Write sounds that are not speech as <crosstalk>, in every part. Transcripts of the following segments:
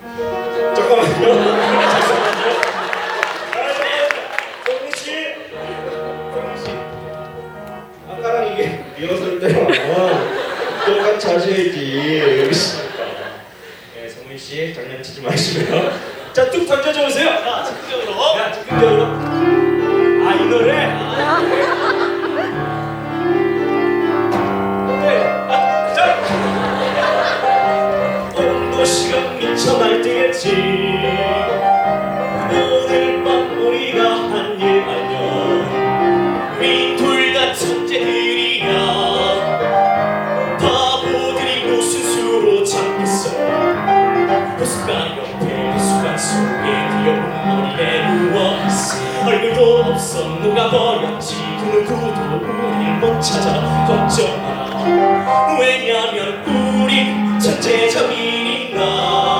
잠깐만요. 잠깐만요. 아, 정민 씨, 정민 씨. 아까랑 이게 리허설 때랑 똑같이 하셔야지. 여기 있으니까. 네, 정민 씨 장난치지 마시고요. 자, 뚝 던져줘 보세요. 자, 즉흥적으로. 야, 즉흥적으로. 아, 이 노래. 네. 얼굴도 없어. 녹아버렸지? 그 누구도 우릴 못 찾아 걱정 마 왜냐면 우린 천재적인인간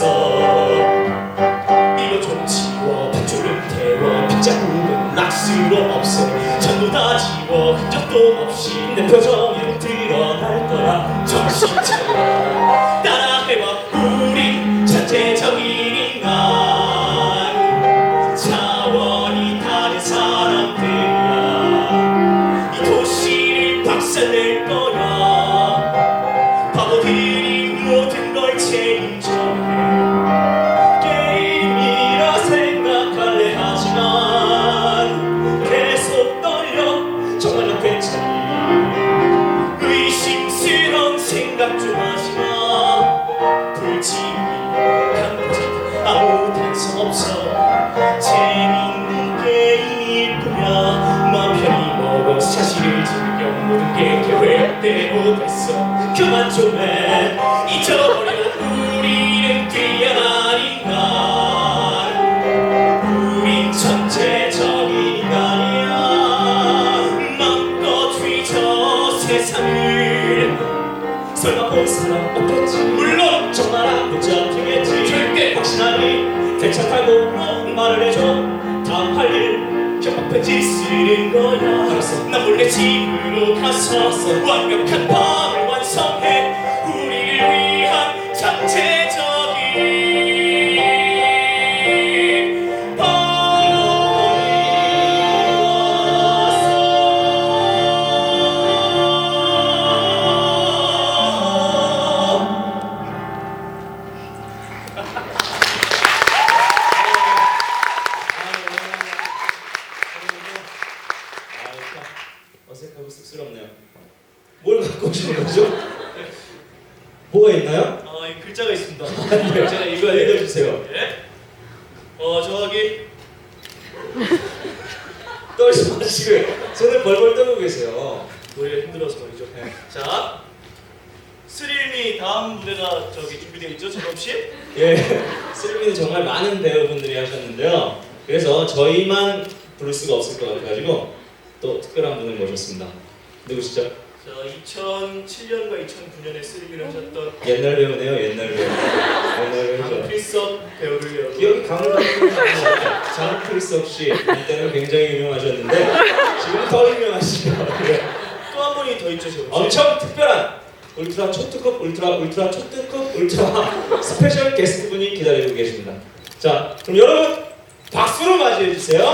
모르겠어 이거 좀 지워 밧줄은 태워 빗자국은 락스로 없애 전부 다 지워 흔적도 없이 내 표정이 드러날 거야 정신 차려. 따라해봐 우린 천재적인 인간 차원이 다른 사람들이야. 이 도시를 박살낼 거야 없어. 재밌는 뿐이야 맘 편히 먹어. 사실을 즐겨 모든 게 계획대로 됐어. 그만 좀해. 잊어버려 우리는 뛰어난 인간 우린 천재적인 인간이야. 맘껏 휘저 세상을. 설마 본 사람 없겠지? 물론 정말 안 붙잡히겠지. 절대 확신하니 대차 타고 말을 해줘. 다음 할일 협박편지 쓰는 거야. 알았어. 난 몰래 집으로 가서 완벽한 밤을 완성해. 우리를 위한 잠재 뭐가 있나요? 아, 이 글자가 있습니다. 아니요, 제가 이거 읽어주세요. 예? 어, 저기 <laughs> 떨지 마시고요. 손을 벌벌 떨고 계세요. 노래가 힘들어서 말이죠. 네. 자, 스릴미 다음 무대가 저기 준비되어 있죠, 씨? 예, 슬미는 정말 많은 배우분들이 하셨는데요. 그래서 저희만 부를 수가 없을 것 같아가지고 또 특별한 분을 모셨습니다. 누구시죠? 자, 2007년과 2009년에 스릴미를 하셨던 옛날 배우네요, 옛날 배우. 옛날 배우죠. 강필섭 배우를 여러분 기억이 가물가물 장 크리스업 씨 이때는 굉장히 유명하셨는데 지금 더 유명하시죠. 네. 또한 분이 더 있죠, 씨? 엄청 특별한 울트라 초특급 울트라 울트라 초특급 울트라 스페셜 게스트 분이 기다리고 계십니다. 자, 그럼 여러분 박수로 맞이해 주세요.